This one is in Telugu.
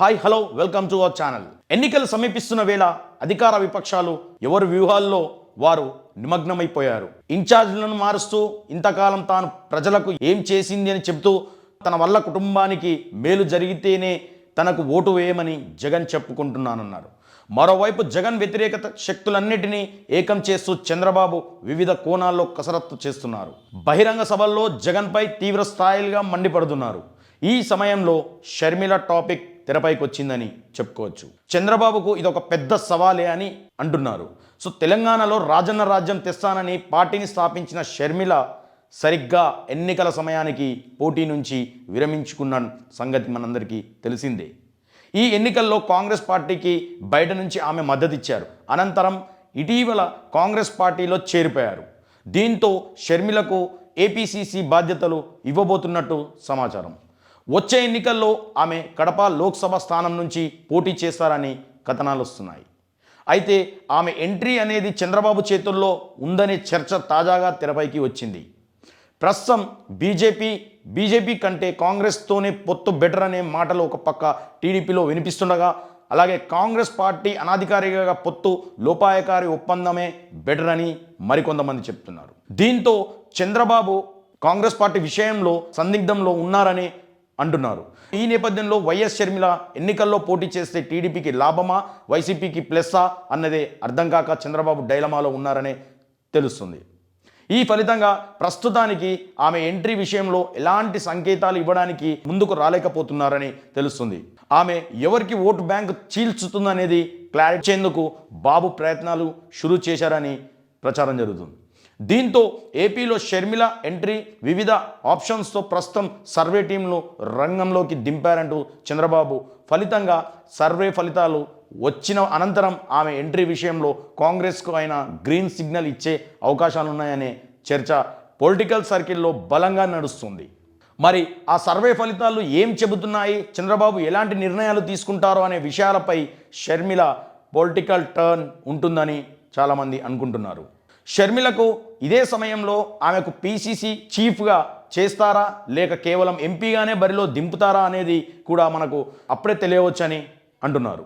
Hi hello welcome to our channel. ఎన్నికలు సమీపిస్తున్న వేళ అధికార విపక్షాలు ఎవరి వ్యూహాల్లో వారు నిమగ్నమైపోయారు. ఇన్ఛార్జ్లను మారుస్తూ ఇంతకాలం తాను ప్రజలకు ఏం చేసింది అని చెబుతూ తన వల్ల కుటుంబానికి మేలు జరిగితేనే తనకు ఓటు వేయమని జగన్ చెప్పుకుంటున్నానన్నారు. మరోవైపు జగన్ వ్యతిరేకత శక్తులన్నిటినీ ఏకం చేస్తూ చంద్రబాబు వివిధ కోణాల్లో కసరత్తు చేస్తున్నారు. బహిరంగ సభల్లో జగన్పై తీవ్ర స్థాయిలుగా మండిపడుతున్నారు. ఈ సమయంలో షర్మిల టాపిక్ తెరపైకి వచ్చిందని చెప్పుకోవచ్చు. చంద్రబాబుకు ఇది ఒక పెద్ద సవాలే అని అంటున్నారు. సో తెలంగాణలో రాజన్న రాజ్యం తెస్తానని పార్టీని స్థాపించిన షర్మిల సరిగ్గా ఎన్నికల సమయానికి పోటీ నుంచి విరమించుకున్న సంగతి మనందరికీ తెలిసిందే. ఈ ఎన్నికల్లో కాంగ్రెస్ పార్టీకి బయట నుంచి ఆమె మద్దతిచ్చారు. అనంతరం ఇటీవల కాంగ్రెస్ పార్టీలో చేరిపోయారు. దీంతో షర్మిలకు ఏపీసీసీ బాధ్యతలు ఇవ్వబోతున్నట్టు సమాచారం. వచ్చే ఎన్నికల్లో ఆమె కడప లోక్సభ స్థానం నుంచి పోటీ చేస్తారని కథనాలు వస్తున్నాయి. అయితే ఆమె ఎంట్రీ అనేది చంద్రబాబు చేతుల్లో ఉందనే చర్చ తాజాగా తెరపైకి వచ్చింది. ప్రస్తుతం బీజేపీ బీజేపీ కంటే కాంగ్రెస్తోనే పొత్తు బెటర్ అనే మాటలు ఒక పక్క టీడీపీలో వినిపిస్తుండగా అలాగే కాంగ్రెస్ పార్టీ అనాధికారిగా పొత్తు లోపాయకారి ఒప్పందమే బెటర్ అని మరికొంతమంది చెప్తున్నారు. దీంతో చంద్రబాబు కాంగ్రెస్ పార్టీ విషయంలో సందిగ్ధంలో ఉన్నారని అంటున్నారు. ఈ నేపథ్యంలో వైఎస్ షర్మిల ఎన్నికల్లో పోటీ చేస్తే టీడీపీకి లాభమా వైసీపీకి ప్లస్సా అన్నదే అర్థం కాక చంద్రబాబు డైలమాలో ఉన్నారనే తెలుస్తుంది. ఈ ఫలితంగా ప్రస్తుతానికి ఆమె ఎంట్రీ విషయంలో ఎలాంటి సంకేతాలు ఇవ్వడానికి ముందుకు రాలేకపోతున్నారని తెలుస్తుంది. ఆమె ఎవరికి ఓటు బ్యాంక్ చీల్చుతుందనేది క్లారిటీ చేందుకు బాబు ప్రయత్నాలు షురూ చేశారని ప్రచారం జరుగుతుంది. దీంతో ఏపీలో షర్మిల ఎంట్రీ వివిధ ఆప్షన్స్తో ప్రస్తుతం సర్వే టీంను రంగంలోకి దింపారంటూ చంద్రబాబు. ఫలితంగా సర్వే ఫలితాలు వచ్చిన అనంతరం ఆమె ఎంట్రీ విషయంలో కాంగ్రెస్కు ఆయన గ్రీన్ సిగ్నల్ ఇచ్చే అవకాశాలు ఉన్నాయనే చర్చ పొలిటికల్ సర్కిల్లో బలంగా నడుస్తుంది. మరి ఆ సర్వే ఫలితాలు ఏం చెబుతున్నాయి? చంద్రబాబు ఎలాంటి నిర్ణయాలు తీసుకుంటారో అనే విషయాలపై షర్మిల పొలిటికల్ టర్న్ ఉంటుందని చాలామంది అనుకుంటున్నారు. షర్మిలకు ఇదే సమయంలో ఆమెకు పీసీసీ చీఫ్గా చేస్తారా? లేక కేవలం ఎంపీగానే బరిలో దింపుతారా అనేది కూడా మనకు అప్పుడే తెలియవచ్చని అంటున్నారు.